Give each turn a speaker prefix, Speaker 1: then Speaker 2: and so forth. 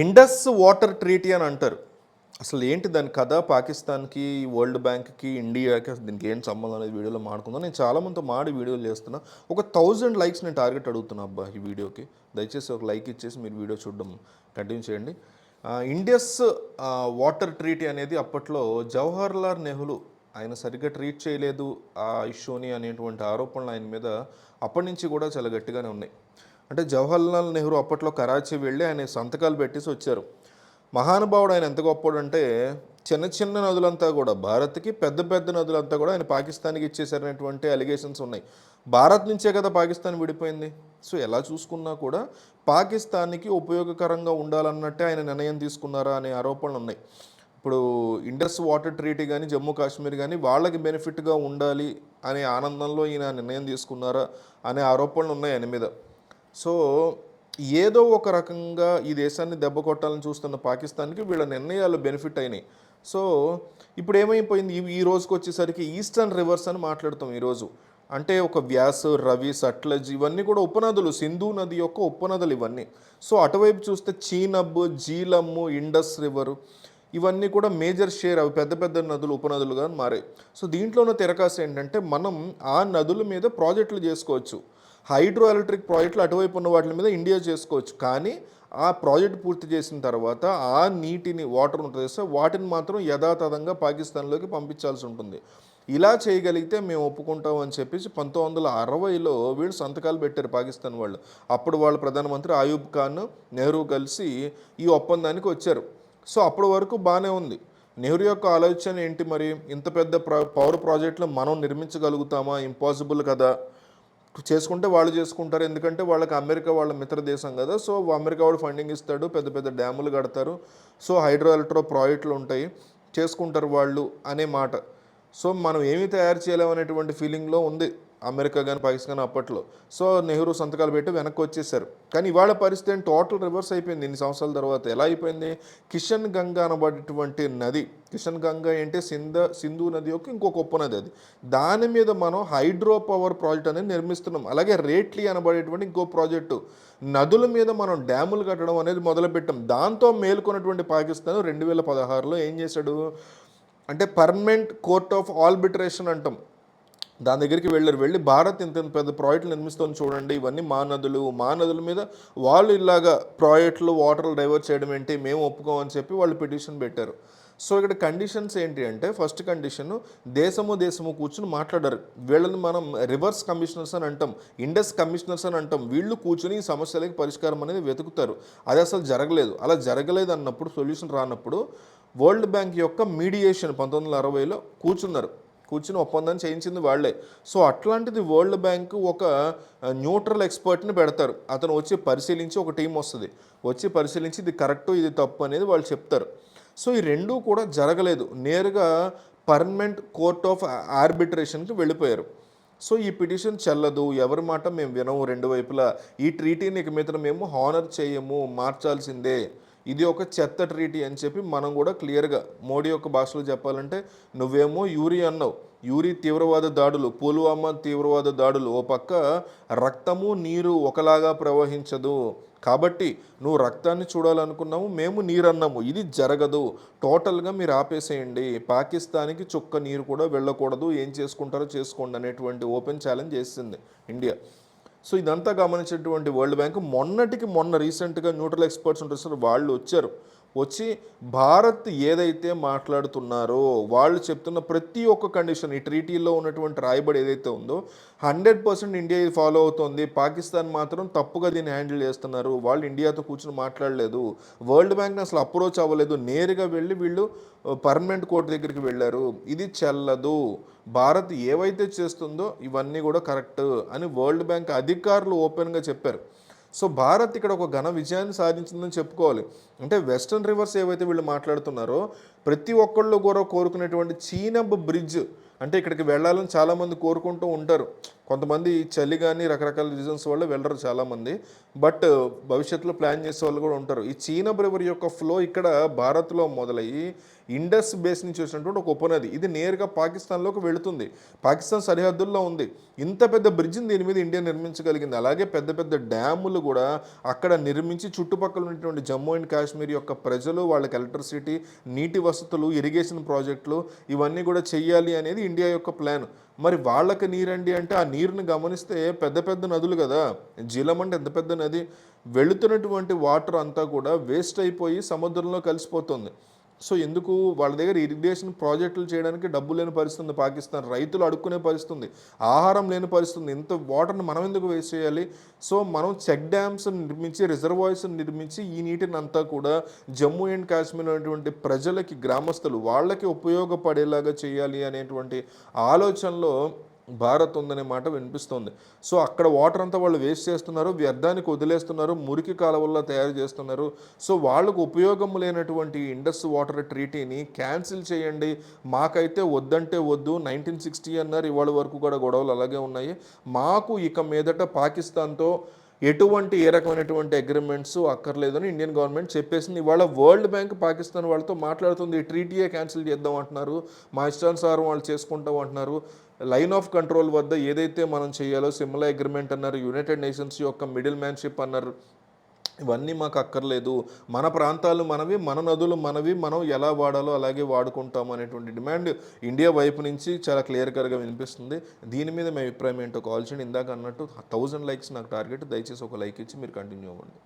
Speaker 1: Indus water treaty అని అంటారు. అసలు ఏంటి దాని కథ? పాకిస్తాన్కి వరల్డ్ బ్యాంక్కి ఇండియాకి అసలు దీనికి ఏం సంబంధం అనేది వీడియోలో మాడుకుందాం? నేను చాలామంది మాడి వీడియోలు చేస్తున్నా. ఒక థౌజండ్ లైక్స్ నేను టార్గెట్ అడుగుతున్నా అబ్బా ఈ వీడియోకి. దయచేసి ఒక లైక్ ఇచ్చేసి మీరు వీడియో చూడడం కంటిన్యూ చేయండి. ఇండియస్ వాటర్ ట్రీటీ అనేది అప్పట్లో జవహర్లాల్ నెహ్రూ ఆయన సరిగ్గా ట్రీట్ చేయలేదు. ఆ ఇష్యూని అనేటువంటి ఆరోపణలు ఆయన మీద అప్పటి నుంచి కూడా చాలా గట్టిగానే ఉన్నాయి. అంటే జవహర్లాల్ నెహ్రూ అప్పట్లో కరాచీ వెళ్ళి ఆయన సంతకాలు పెట్టేసి వచ్చారు. మహానుభావుడు ఆయన ఎంత గొప్పడు అంటే చిన్న చిన్న నదులంతా కూడా భారత్కి పెద్ద పెద్ద నదులంతా కూడా ఆయన పాకిస్తాన్కి ఇచ్చేసారనేటువంటి అలిగేషన్స్ ఉన్నాయి. భారత్ నుంచే కదా పాకిస్తాన్ విడిపోయింది. సో ఎలా చూసుకున్నా కూడా పాకిస్తాన్కి ఉపయోగకరంగా ఉండాలన్నట్టే ఆయన నిర్ణయం తీసుకున్నారా అనే ఆరోపణలు ఉన్నాయి. ఇప్పుడు ఇండస్ వాటర్ ట్రీటీ కానీ జమ్మూ కాశ్మీర్ కానీ వాళ్ళకి బెనిఫిట్గా ఉండాలి అనే ఆనందంలో ఈయన నిర్ణయం తీసుకున్నారా అనే ఆరోపణలు ఉన్నాయి ఆయన మీద. సో ఏదో ఒక రకంగా ఈ దేశాన్ని దెబ్బ కొట్టాలని చూస్తున్న పాకిస్తాన్కి వీళ్ళ నిర్ణయాలు బెనిఫిట్ అయినాయి. సో ఇప్పుడు ఏమైపోయింది? ఈ- రోజుకి వచ్చేసరికి ఈస్టర్న్ రివర్స్ అని మాట్లాడుతాం ఈరోజు. అంటే ఒక వ్యాస్ రవి సట్లజ్ ఇవన్నీ కూడా ఉపనదులు. సింధు నది యొక్క ఉపనదులు ఇవన్నీ. సో అటువైపు చూస్తే చీనబ్ జీలమ్ము ఇండస్ రివరు ఇవన్నీ కూడా మేజర్ షేర్ అవి పెద్ద పెద్ద నదులు ఉపనదులుగా మారాయి. సో దీంట్లో ఉన్న తిరకాసు ఏంటంటే మనం ఆ నదుల మీద ప్రాజెక్టులు చేసుకోవచ్చు. హైడ్రో ఎలక్ట్రిక్ ప్రాజెక్టులు అటువైపు ఉన్న వాటి మీద ఇండియా చేసుకోవచ్చు. కానీ ఆ ప్రాజెక్ట్ పూర్తి చేసిన తర్వాత ఆ నీటిని వాటర్ ఉంటుంది సో వాటిని మాత్రం యథాతథంగా పాకిస్తాన్లోకి పంపించాల్సి ఉంటుంది. ఇలా చేయగలిగితే మేము ఒప్పుకుంటాం అని చెప్పేసి పంతొమ్మిది వందల అరవైలో వీళ్ళు సంతకాలు పెట్టారు పాకిస్తాన్ వాళ్ళు. అప్పుడు వాళ్ళు ప్రధానమంత్రి ఆయూబ్ ఖాన్ నెహ్రూ కలిసి ఈ ఒప్పందానికి వచ్చారు. సో అప్పటి వరకు బాగానే ఉంది. నెహ్రూ యొక్క ఆలోచన ఏంటి మరి? ఇంత పెద్ద పవర్ ప్రాజెక్టులు మనం నిర్మించగలుగుతామా? ఇంపాసిబుల్ కదా. చేసుకుంటే వాళ్ళు చేసుకుంటారు. ఎందుకంటే వాళ్ళకి అమెరికా వాళ్ళ మిత్ర దేశం కదా. సో అమెరికా వాడు ఫండింగ్ ఇస్తాడు. పెద్ద పెద్ద డ్యాములు కడతారు. సో హైడ్రో ఎలక్ట్రో ప్రాజెక్టులు ఉంటాయి. చేసుకుంటారు వాళ్ళు అనే మాట. సో మనం ఏమి తయారు చేయలేమనేటువంటి ఫీలింగ్లో ఉంది. అమెరికా కానీ పాకిస్తాన్ అప్పట్లో. సో నెహ్రూ సంతకాలు పెట్టి వెనక్కి వచ్చేసారు. కానీ ఇవాళ పరిస్థితి టోటల్ రివర్స్ అయిపోయింది. ఇన్ని సంవత్సరాల తర్వాత ఎలా అయిపోయింది? కిషన్ గంగా అనబడేటువంటి నది కిషన్ గంగా అంటే సింధ సింధు నది యొక్క ఇంకొక నది అది. దాని మీద మనం హైడ్రో పవర్ ప్రాజెక్ట్ అనేది నిర్మిస్తున్నాం. అలాగే రేట్లీ అనబడేటువంటి ఇంకో ప్రాజెక్టు. నదుల మీద మనం డ్యాములు కట్టడం అనేది మొదలుపెట్టాం. దాంతో మేల్కొన్నటువంటి పాకిస్తాన్ రెండు వేల పదహారులో ఏం చేశాడు? అంటే పర్మనెంట్ కోర్ట్ ఆఫ్ ఆల్బిట్రేషన్ అంటాం. దాని దగ్గరికి వెళ్ళారు. వెళ్ళి భారత్ ఇంత ఇంత పెద్ద ప్రాజెక్టులు నిర్మిస్తుంది చూడండి. ఇవన్నీ మా నదులు మా నదుల మీద వాళ్ళు ఇలాగా ప్రాజెక్టులు వాటర్లు డైవర్ట్ చేయడం ఏంటి మేము ఒప్పుకోమని చెప్పి వాళ్ళు పిటిషన్ పెట్టారు. సో ఇక్కడ కండిషన్స్ ఏంటి అంటే ఫస్ట్ కండిషన్ దేశము దేశము కూర్చుని మాట్లాడారు. వీళ్ళని మనం రివర్స్ కమిషనర్స్ అని అంటాం ఇండస్ కమిషనర్స్ అని అంటాం. వీళ్ళు కూర్చుని ఈ సమస్యలకి పరిష్కారం అనేది వెతుకుతారు. అది అసలు జరగలేదు. అలా జరగలేదు అన్నప్పుడు సొల్యూషన్ రానప్పుడు వరల్డ్ బ్యాంక్ యొక్క మీడియేషన్ పంతొమ్మిది వందల అరవైలో కూర్చున్నారు. కూర్చుని ఒప్పందం చేయించింది వాళ్ళే. సో అట్లాంటిది వరల్డ్ బ్యాంక్ ఒక న్యూట్రల్ ఎక్స్పర్ట్ని పెడతారు. అతను వచ్చి పరిశీలించి ఒక టీం వస్తుంది. వచ్చి పరిశీలించి ఇది కరెక్ట్ ఇది తప్పు అనేది వాళ్ళు చెప్తారు. సో ఈ రెండూ కూడా జరగలేదు. నేరుగా పర్మనెంట్ కోర్ట్ ఆఫ్ ఆర్బిట్రేషన్కి వెళ్ళిపోయారు. సో ఈ పిటిషన్ చెల్లదు ఎవరి మాట మేము వినము రెండు వైపులా. ఈ ట్రీటీని ఇక మీద మేము హానర్ చేయము మార్చాల్సిందే. ఇది ఒక చెత్త ట్రీటీ అని చెప్పి మనం కూడా క్లియర్గా మోడీ యొక్క భాషలో చెప్పాలంటే నువ్వేమో యూరి అన్నావు. యూరి తీవ్రవాద దాడులు పుల్వామా తీవ్రవాద దాడులు. ఓ పక్క రక్తము నీరు ఒకలాగా ప్రవహించదు. కాబట్టి నువ్వు రక్తాన్ని చూడాలనుకున్నాము మేము నీరు అన్నాము. ఇది జరగదు. టోటల్గా మీరు ఆపేసేయండి. పాకిస్తాన్కి చుక్క నీరు కూడా వెళ్ళకూడదు. ఏం చేసుకుంటారో చేసుకోండి అనేటువంటి ఓపెన్ ఛాలెంజ్ చేసింది ఇండియా. సో ఇదంతా గమనించినటువంటి వరల్డ్ బ్యాంక్ మొన్నటికి మొన్న రీసెంట్గా న్యూట్రల్ ఎక్స్పర్ట్స్ ఉంటారు సార్ వాళ్ళు వచ్చారు. వచ్చి భారత్ ఏదైతే మాట్లాడుతున్నారో వాళ్ళు చెప్తున్న ప్రతి ఒక్క కండిషన్ ఈ ట్రీటీలో ఉన్నటువంటి రాయబడి ఏదైతే ఉందో హండ్రెడ్ పర్సెంట్ ఇండియా ఇది ఫాలో అవుతోంది. పాకిస్తాన్ మాత్రం తప్పుగా దీన్ని హ్యాండిల్ చేస్తున్నారు. వాళ్ళు ఇండియాతో కూర్చుని మాట్లాడలేదు. వరల్డ్ బ్యాంక్ని అసలు అప్రోచ్ అవ్వలేదు. నేరుగా వెళ్ళి వీళ్ళు పర్మనెంట్ కోర్టు దగ్గరికి వెళ్ళారు. ఇది చెల్లదు. భారత్ ఏవైతే చేస్తుందో ఇవన్నీ కూడా కరెక్ట్ అని వరల్డ్ బ్యాంక్ అధికారులు ఓపెన్గా చెప్పారు. సో భారత్ ఇక్కడ ఒక ఘన విజయాన్ని సాధించిందని చెప్పుకోవాలి. అంటే వెస్టర్న్ రివర్స్ ఏవైతే వీళ్ళు మాట్లాడుతున్నారో ప్రతి ఒక్కళ్ళు కూడా కోరుకునేటువంటి చీనబ్ బ్రిడ్జ్ అంటే ఇక్కడికి వెళ్ళాలని చాలామంది కోరుకుంటూ ఉంటారు. కొంతమంది చలి కానీ రకరకాల రీజన్స్ వల్ల వెళ్ళరు చాలామంది. బట్ భవిష్యత్తులో ప్లాన్ చేసే వాళ్ళు కూడా ఉంటారు. ఈ చీనా రివర్ యొక్క ఫ్లో ఇక్కడ భారత్లో మొదలయ్యి ఇండస్ బేస్ నుంచి వచ్చినటువంటి ఒక ఉపనది. ఇది నేరుగా పాకిస్తాన్లోకి వెళుతుంది. పాకిస్తాన్ సరిహద్దుల్లో ఉంది. ఇంత పెద్ద బ్రిడ్జిని దీని మీద ఇండియా నిర్మించగలిగింది. అలాగే పెద్ద పెద్ద డ్యాములు కూడా అక్కడ నిర్మించి చుట్టుపక్కల ఉన్నటువంటి జమ్మూ అండ్ కాశ్మీర్ యొక్క ప్రజలు వాళ్ళకి ఎలక్ట్రిసిటీ నీటి వసతులు ఇరిగేషన్ ప్రాజెక్టులు ఇవన్నీ కూడా చేయాలి అనేది ఇండియా యొక్క ప్లాన్. మరి వాళ్ళకి నీరండి అంటే ఆ నీరుని గమనిస్తే పెద్ద పెద్ద నదులు కదా. జీలం అంటే ఎంత పెద్ద నది? వెళుతున్నటువంటి వాటర్ అంతా కూడా వేస్ట్ అయిపోయి సముద్రంలో కలిసిపోతుంది. సో ఎందుకు వాళ్ళ దగ్గర ఇరిగేషన్ ప్రాజెక్టులు చేయడానికి డబ్బు లేని పరిస్థితి ఉంది. పాకిస్తాన్ రైతులు అడుక్కునే పరిస్థితి ఉంది. ఆహారం లేని పరిస్థితి ఉంది. ఇంత వాటర్ని మనం ఎందుకు వేస్ట్ చేయాలి? సో మనం చెక్ డ్యామ్స్ నిర్మించి రిజర్వాయర్స్ నిర్మించి ఈ నీటిని అంతా కూడా జమ్మూ అండ్ కాశ్మీర్ అనేటువంటి ప్రజలకి గ్రామస్తులు వాళ్ళకి ఉపయోగపడేలాగా చేయాలి అనేటువంటి ఆలోచనలో భారత్ ఉందనే మాట వినిపిస్తోంది. సో అక్కడ వాటర్ అంతా వాళ్ళు వేస్ట్ చేస్తున్నారు వ్యర్థానికి వదిలేస్తున్నారు మురికి కాలువల్లో తయారు చేస్తున్నారు. సో వాళ్ళకు ఉపయోగం లేనటువంటి ఇండస్ వాటర్ ట్రీటీని క్యాన్సిల్ చేయండి. మాకైతే వద్దంటే వద్దు. నైన్టీన్ సిక్స్టీ అన్నారు ఇవాళ వరకు కూడా గొడవలు అలాగే ఉన్నాయి. మాకు ఇక మీదట పాకిస్తాన్తో ఎటువంటి ఏ రకమైనటువంటి అగ్రిమెంట్స్ అక్కర్లేదని ఇండియన్ గవర్నమెంట్ చెప్పేసింది. ఇవాళ వరల్డ్ బ్యాంక్ పాకిస్తాన్ వాళ్ళతో మాట్లాడుతుంది. ట్రీటీఏ ట్రీటీయే క్యాన్సిల్ చేద్దాం అంటున్నారు. మా ఇష్టానుసారం వాళ్ళు చేసుకుంటాం అంటున్నారు. లైన్ ఆఫ్ కంట్రోల్ వద్ద ఏదైతే మనం చేయాలో సిమ్లా అగ్రిమెంట్ అన్నారు. యునైటెడ్ నేషన్స్ యొక్క మిడిల్ మ్యాన్షిప్ అన్నారు. ఇవన్నీ మాకు అక్కర్లేదు. మన ప్రాంతాలు మనవి మన నదులు మనవి మనం ఎలా వాడాలో అలాగే వాడుకుంటాం అనేటువంటి డిమాండ్ ఇండియా వైపు నుంచి చాలా క్లియర్ కర్గా వినిపిస్తుంది. దీని మీద మీ అభిప్రాయం ఏంటో కాల్ చేయండి. ఇందాక అన్నట్టు థౌజండ్ లైక్స్ నాకు టార్గెట్. దయచేసి ఒక లైక్ ఇచ్చి మీరు కంటిన్యూ అవ్వండి.